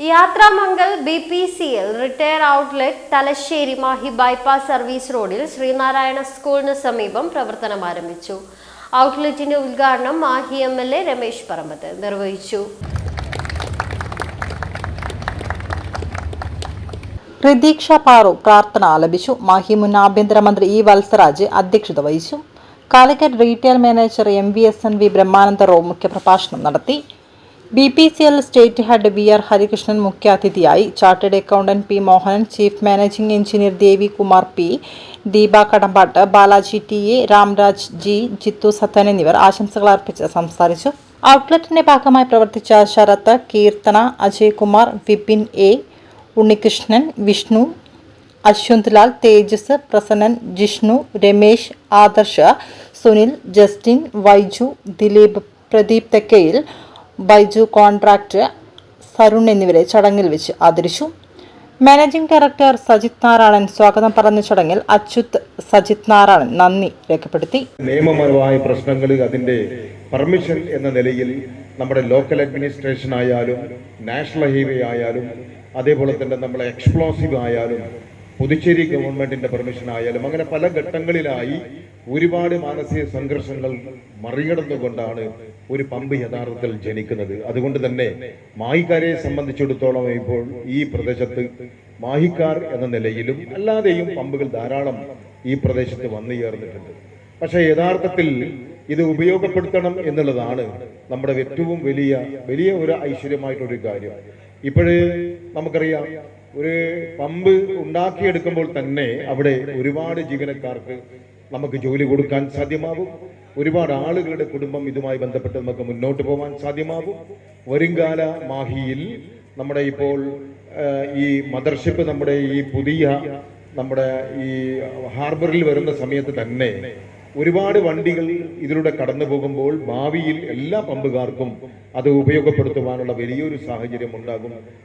Yatramangal B P C L retail outlet Thalassery Mahe bypass service റോഡിൽ ശ്രീനാരായണ സ്കൂളിന് സമീപം പ്രവർത്തനം ആരംഭിച്ചു. ഔട്ട്ലെറ്റിന്റെ ഉദ്ഘാടനം Mahe M L A Ramesh Parambath നിർവഹിച്ചു. പ്രതീക്ഷ പാറു പ്രാർത്ഥന ആലപിച്ചു. മാഹി മുൻ ആഭ്യന്തരമന്ത്രി ഇ വത്സരാജ് അധ്യക്ഷത വഹിച്ചു. Calicut retail manager M V S N V Brahmananda Rao മുഖ്യപ്രഭാഷണം നടത്തി. B P C L state head V R Harikrishnan മുഖ്യാതിഥിയായി chartered accountant P Mohanan chief managing engineer Devi Kumar P Deepa Kadambatt Balaji T A Ramraj G Jithu Sathan എന്നിവർ ആശംസകൾ അർപ്പിച്ച് സംസാരിച്ചു. ഔട്ട്ലെറ്റിന്റെ ഭാഗമായി പ്രവർത്തിച്ച Sarath Keerthana Ajay Kumar Vipin A Unnikrishnan Vishnu Ashwanthlal Thejas Prasannan Jishnu Ramesh Adarsha Sunil Justin Vaiju Dileep Pradeep Thekkayil Baiju contract Sarun എന്നിവരെ ചടങ്ങിൽ വെച്ച് ആദരിച്ചു. മാനേജിംഗ് ഡയറക്ടർ സജിത് നാരായണൻ സ്വാഗതം പറഞ്ഞ ചടങ്ങിൽ അച്യുത് സജിത് നാരായണൻ നന്ദി രേഖപ്പെടുത്തി. നിയമപരമായ പ്രശ്നങ്ങളിൽ അതിന്റെ പെർമിഷൻ എന്ന നിലയിൽ നമ്മുടെ ലോക്കൽ അഡ്മിനിസ്ട്രേഷൻ ആയാലും നാഷണൽ ഹൈവേ ആയാലും അതേപോലെ തന്നെ നമ്മളെ എക്സ്പ്ലോസീവ് ആയാലും പുതുച്ചേരി ഗവൺമെന്റിന്റെ പെർമിഷൻ ആയാലും അങ്ങനെ പല ഘട്ടങ്ങളിലായി ഒരുപാട് മാനസിക സംഘർഷങ്ങൾ മറികടന്നുകൊണ്ടാണ് ഒരു പമ്പ് യഥാർത്ഥത്തിൽ ജനിക്കുന്നത്. അതുകൊണ്ട് തന്നെ മാഹിക്കാരെ സംബന്ധിച്ചിടത്തോളം ഇപ്പോൾ ഈ പ്രദേശത്ത് മാഹിക്കാർ എന്ന നിലയിലും അല്ലാതെയും പമ്പുകൾ ധാരാളം ഈ പ്രദേശത്ത് വന്നു ചേർന്നിട്ടുണ്ട്. പക്ഷേ യഥാർത്ഥത്തിൽ ഇത് ഉപയോഗപ്പെടുത്തണം എന്നുള്ളതാണ് നമ്മുടെ ഏറ്റവും വലിയ വലിയ ഒരു ഐശ്വര്യമായിട്ടൊരു കാര്യം. ഇപ്പോഴേ നമുക്കറിയാം ഒരു പമ്പ് ഉണ്ടാക്കിയെടുക്കുമ്പോൾ തന്നെ അവിടെ ഒരുപാട് ജീവനക്കാർക്ക് നമുക്ക് ജോലി കൊടുക്കാൻ സാധ്യമാകും ഒരുപാട് ആളുകളുടെ കുടുംബം ഇതുമായി ബന്ധപ്പെട്ട് നമുക്ക് മുന്നോട്ട് പോകാൻ സാധ്യമാകും വരുംകാല മാഹിയിൽ നമ്മുടെ ഇപ്പോൾ ഈ മദർഷിപ്പ് നമ്മുടെ ഈ പുതിയ നമ്മുടെ ഈ ഹാർബറിൽ വരുന്ന സമയത്ത് തന്നെ ഒരുപാട് വണ്ടികൾ ഇതിലൂടെ കടന്നു പോകുമ്പോൾ ഭാവിയിൽ എല്ലാ പമ്പുകാർക്കും അത് ഉപയോഗപ്പെടുത്തുവാനുള്ള വലിയൊരു സാഹചര്യം ഉണ്ടാകും.